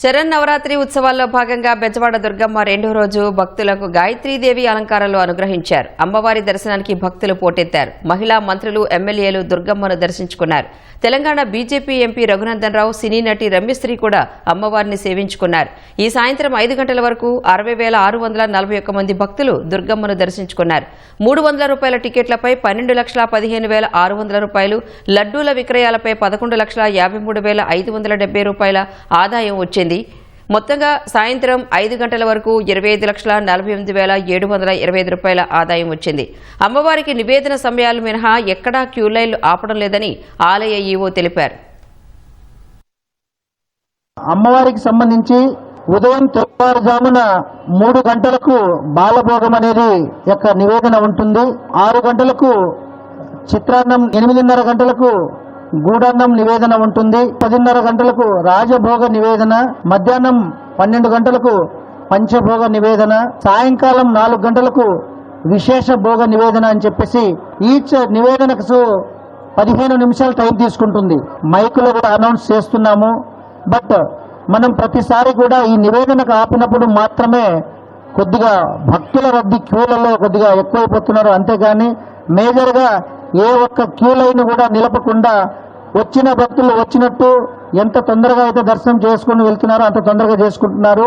శరన్నవరాత్రి ఉత్సవాల్లో భాగంగా బెజవాడ దుర్గమ్మ రెండో రోజు భక్తులకు గాయత్రీదేవి అలంకారాలు అనుగ్రహించారు. అమ్మవారి దర్శనానికి భక్తులు పోటెత్తారు. మహిళా మంత్రులు ఎమ్మెల్యేలు దుర్గమ్మను దర్శించుకున్నారు. Telangana BJP MP Raghunandan Rao cine నటి రమ్యశ్రీ కూడా అమ్మవారిని సేవించుకున్నారు. ఈ సాయంత్రం ఐదు గంటల వరకు అరవై వేల ఆరు వందల నలభై ఒక్క మంది భక్తులు దుర్గమ్మను దర్శించుకున్నారు. మూడు వందల రూపాయల టికెట్లపై పన్నెండు లక్షల పదిహేను వేల ఆరు వందల రూపాయలు లడ్డూల విక్రయాలపై పదకొండు లక్షల యాభై మూడు వేల ఐదు వందల డెబ్బై రూపాయల ఆదాయం వచ్చింది మొత్తంగా సాయంత్రం ఐదు గంటల వరకు ఇరవై ఐదు లక్షల నలభై ఎనిమిది వేల ఏడు వందల ఇరవై ఐదు రూపాయల ఆదాయం వచ్చింది. అమ్మవారికి నివేదన సమయాలు మినహా ఎక్కడా క్యూ లైన్లు ఆపడం లేదని ఆలయ ఈవో తెలిపారు. అమ్మవారికి సంబంధించి ఉదయం తెల్లవారుజామున మూడు గంటలకు బాలభోగం అనేది యొక్క నివేదన ఉంటుంది. ఆరు గంటలకు చిత్రాన్నం ఎనిమిదిన్నర గంటలకు గూడాన్నం నివేదన ఉంటుంది. పదిన్నర గంటలకు రాజభోగ నివేదన మధ్యాహ్నం పన్నెండు గంటలకు పంచభోగ నివేదన సాయంకాలం నాలుగు గంటలకు విశేష భోగ నివేదన అని చెప్పేసి ఈచ్ నివేదనకు పదిహేను నిమిషాలు టైం తీసుకుంటుంది. మైకులో కూడా అనౌన్స్ చేస్తున్నాము. బట్ మనం ప్రతిసారి కూడా ఈ నివేదనకు ఆపినప్పుడు మాత్రమే కొద్దిగా భక్తుల రద్దీ క్యూలలో కొద్దిగా ఎక్కువైపోతున్నారు. అంతేగాని మేజర్గా ఏ ఒక్క క్యూ లైన్ కూడా నిలపకుండా వచ్చిన భక్తులు వచ్చినట్టు ఎంత తొందరగా అయితే దర్శనం చేసుకుని వెళ్తున్నారో అంత తొందరగా చేసుకుంటున్నారు.